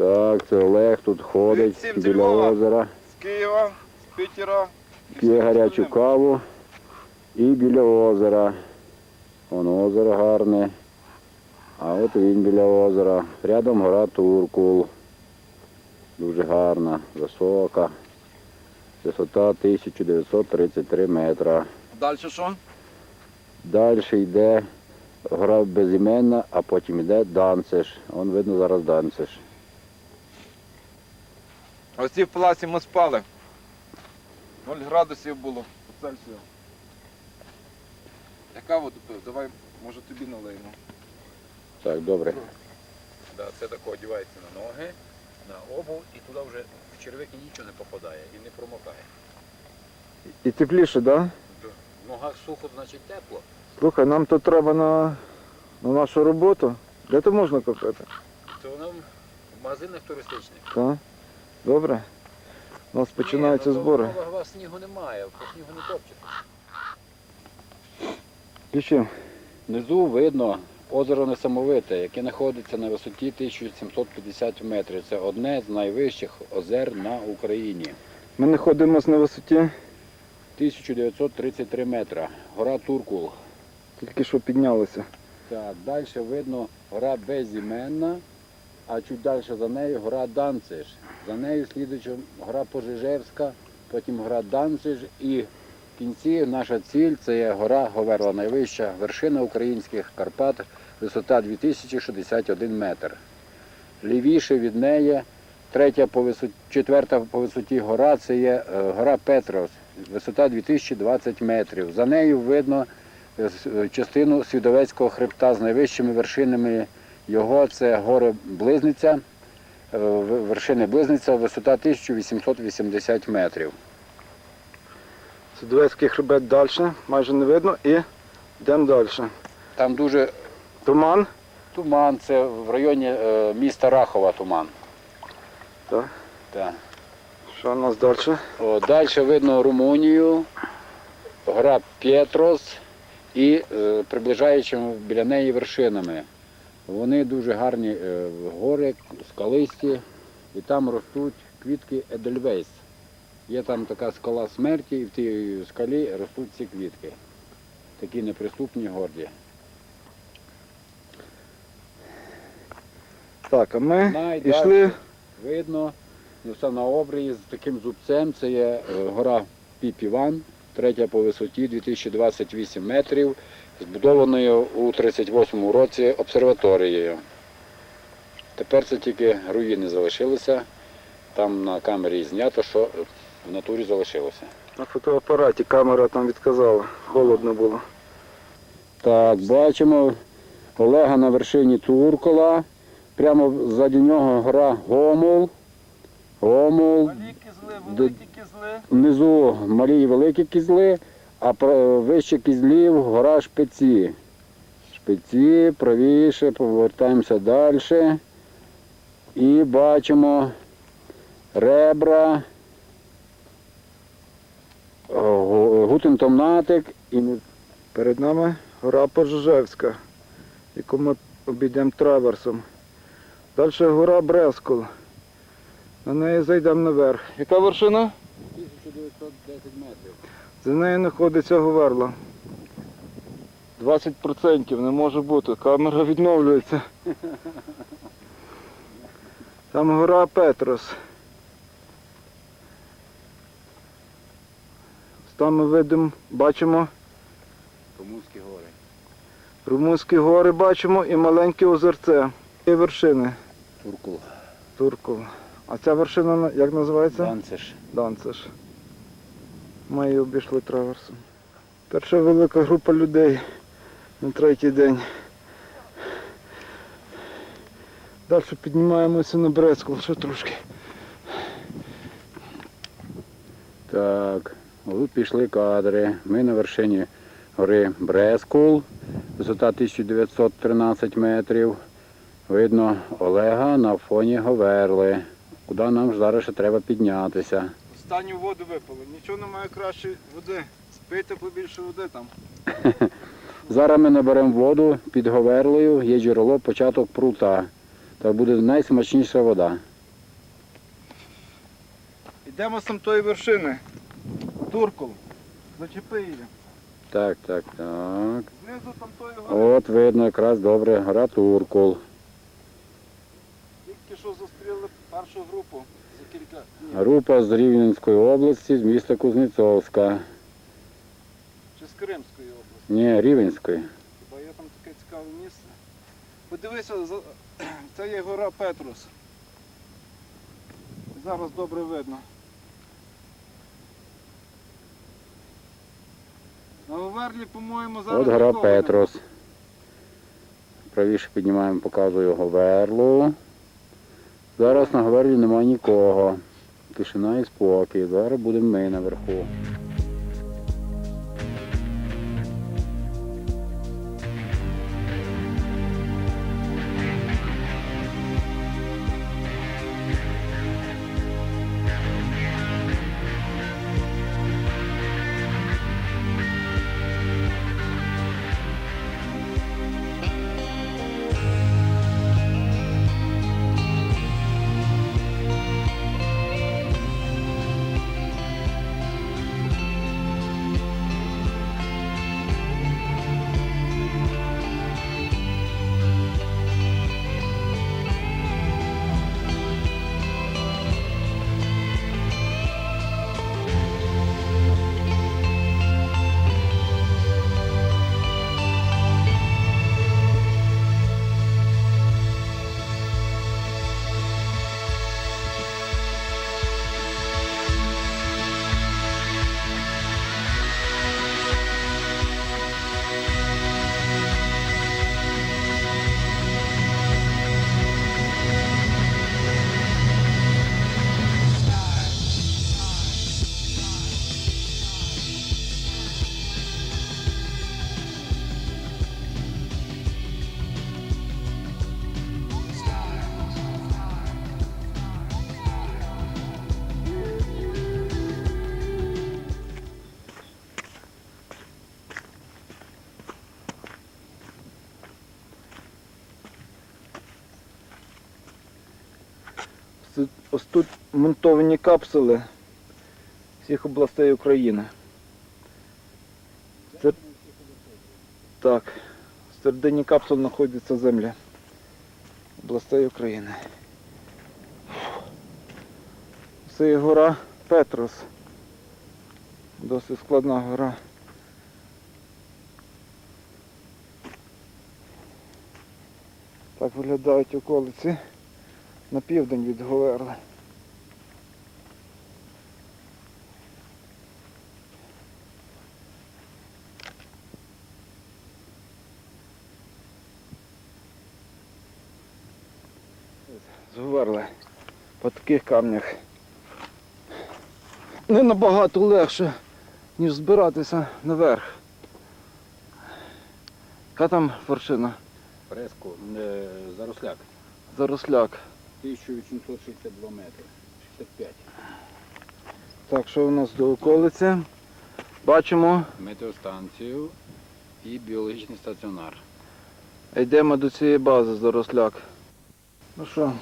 Так, це Олег тут ходить біля Львова. озера, З Києва, з Питера. п'є гарячу каву і біля озера. Воно озеро гарне. А от він біля озера. Рядом гора Туркул. Дуже гарна, висока. Висота 1933 метра. Далі що? Далі йде гора безіменна, а потім йде Данцеш. Вон видно зараз Данцеш. Ось ці в палаці ми спали. 0 градусів було по Цельсію. Яка воду пив? Давай, може тобі налеймо. Так, добре. Да, це тако одягається на ноги, на обув і туди вже в червики нічого не попадає і не промокає. І тепліше, так? Да? В ногах сухо, значить тепло. Слухай, нам тут треба на, на нашу роботу. Де то можна купити? То воно в магазинах туристичних. Так? Добре. У нас починаються ну, збори. У вас снігу немає, по снігу не топчете. Включив. Внизу видно озеро Несамовите, яке знаходиться на висоті 1750 метрів. Це одне з найвищих озер на Україні. Ми знаходимося на висоті, 1933 метра. Гора Туркул. тільки що піднялися. Так, далі видно гора Безіменна, а чуть далі за нею гора Данциш. За нею слідуючи гора Пожежевська, потім гора Данциш і в кінці наша ціль це є гора Говерла, найвища вершина українських Карпат, висота 2061 метр. Лівіше від неї, третя по висоті, четверта по висоті гора це є е, гора Петрос, висота 2020 метрів. За нею видно е, е, частину Свідовецького хребта з найвищими вершинами його. Це гори Близниця, е, вершини Близниця, висота 1880 метрів. Судовецький хребет далі, майже не видно і йдемо далі. Там дуже Туман. туман, це в районі е, міста Рахова туман. Так. Так. Що у нас далі? О, далі видно Румунію, гора Пєтрос і е, приближаючими біля неї вершинами. Вони дуже гарні е, гори, скалисті, і там ростуть квітки Едельвейс. Є там така скала смерті, і в тій скалі ростуть ці квітки. Такі неприступні горді. Так, а ми Найдальше йшли. видно, ну, все на обрії з таким зубцем. Це є е, гора Піпіван, третя по висоті 2028 метрів, збудованою у 38 році обсерваторією. Тепер це тільки руїни залишилися. Там на камері знято, що в натурі залишилося. На фотоапараті камера там відказала. Холодно було. Так, бачимо Олега на вершині Туркола. Прямо ззаді нього гора Гомул. Гомул. Малі кізли, великі кізли. Внизу малі і великі кізли, а вище кізлів гора шпиці. Шпиці, правіше, повертаємося далі. І бачимо ребра, Гу- Гутентомнатик і Перед нами гора Пожежевська, яку ми обійдемо траверсом. Далі гора Брескул. На неї зайдемо наверх. Яка вершина? 1910 метрів. За нею знаходиться Говерла. 20% не може бути. Камера відновлюється. Там гора Петрос. Там ми видимо, бачимо Помуські гори. Румунські гори бачимо і маленьке озерце. І вершини Туркул. Туркул. А ця вершина як називається? Данцеш. Данцеш. Ми її обійшли траверсом. Перша велика група людей на третій день. Далі піднімаємося на Брецькул ще трошки. Так, тут пішли кадри. Ми на вершині гори Брескул, висота 1913 метрів. Видно Олега на фоні Говерли. Куди нам зараз ще треба піднятися. Останню воду випили. Нічого немає краще води. Спийте побільше води там. Зараз ми наберемо воду під Говерлею, є джерело, початок прута. Та буде найсмачніша вода. Йдемо з тої вершини. Туркул. Зачепи її. Так, так, так. Знизу там тої гори. От видно якраз добре, гора Туркул. Тільки що зустріли першу групу. Група з Рівненської області, з міста Кузнецовська. Чи з Кримської області. Ні, Рівненської. Хіба є там таке цікаве місце? Подивися, це є гора Петрус. Зараз добре видно. На Говерлі, по-моєму, зараз. От гора. Петрос. Правіше піднімаємо, показую Говерлу. Зараз на гвардії немає нікого. Тишина і спокій. Зараз будемо ми наверху. Ось тут монтовані капсули всіх областей України. Це... Так. В середині капсул знаходиться земля областей України. Це є гора Петрос. Досить складна гора. Так виглядають околиці на південь від Говерли. З Говерли по таких камнях. Не набагато легше, ніж збиратися наверх. Яка там вершина? Фреско, е, Заросляк. Заросляк. 1862 метри. 65. Так, що у нас до околиці? Бачимо, Метеостанцію і біологічний стаціонар. йдемо до цієї бази Заросляк. Ну що,